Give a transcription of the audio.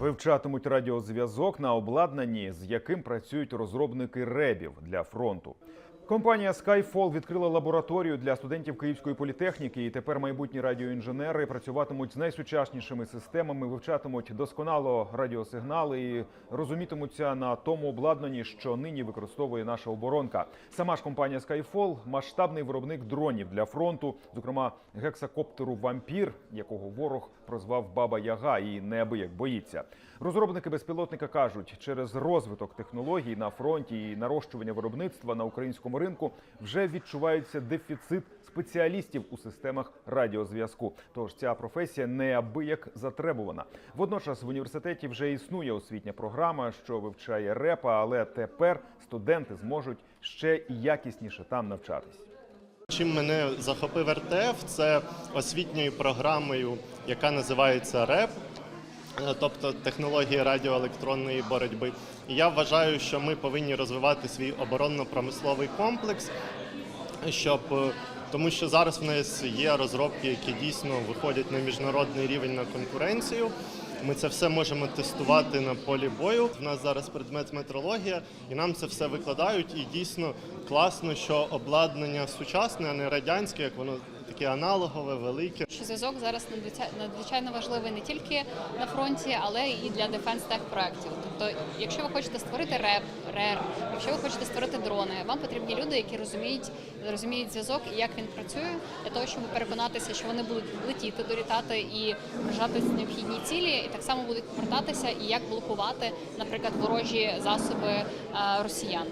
Вивчатимуть радіозв'язок на обладнанні, з яким працюють розробники ребів для фронту. Компанія Skyfall відкрила лабораторію для студентів Київської політехніки, і тепер майбутні радіоінженери працюватимуть з найсучаснішими системами, вивчатимуть досконало радіосигнали і розумітимуться на тому обладнанні, що нині використовує наша оборонка. Сама ж компанія Skyfall – масштабний виробник дронів для фронту, зокрема гексакоптеру Вампір, якого ворог прозвав Баба Яга і неабияк боїться. Розробники безпілотника кажуть, через розвиток технологій на фронті і нарощування виробництва на українському ринку вже відчувається дефіцит спеціалістів у системах радіозв'язку. Тож ця професія неабияк затребувана. Водночас в університеті вже існує освітня програма, що вивчає репа, але тепер студенти зможуть ще і якісніше там навчатись. Чим мене захопив РТФ, це освітньою програмою, яка називається РЕП, тобто технології радіоелектронної боротьби. І я вважаю, що ми повинні розвивати свій оборонно-промисловий комплекс, щоб е, тому що зараз в нас є розробки, які дійсно виходять на міжнародний рівень на конкуренцію. Ми це все можемо тестувати на полі бою. В нас зараз предмет метрологія, і нам це все викладають. І дійсно класно, що обладнання сучасне, а не радянське, як воно таке аналогове, велике. зв'язок зараз надзвичай- надзвичайно важливий не тільки на фронті, але і для дефенс тех проєктів. Тобто, якщо ви хочете створити РЕП, РЕР, якщо ви хочете створити дрони, вам потрібні люди, які розуміють, розуміють зв'язок і як він працює, для того, щоб переконатися, що вони будуть летіти, долітати і вражати необхідні цілі, і так само будуть повертатися, і як блокувати, наприклад, ворожі засоби е, росіян.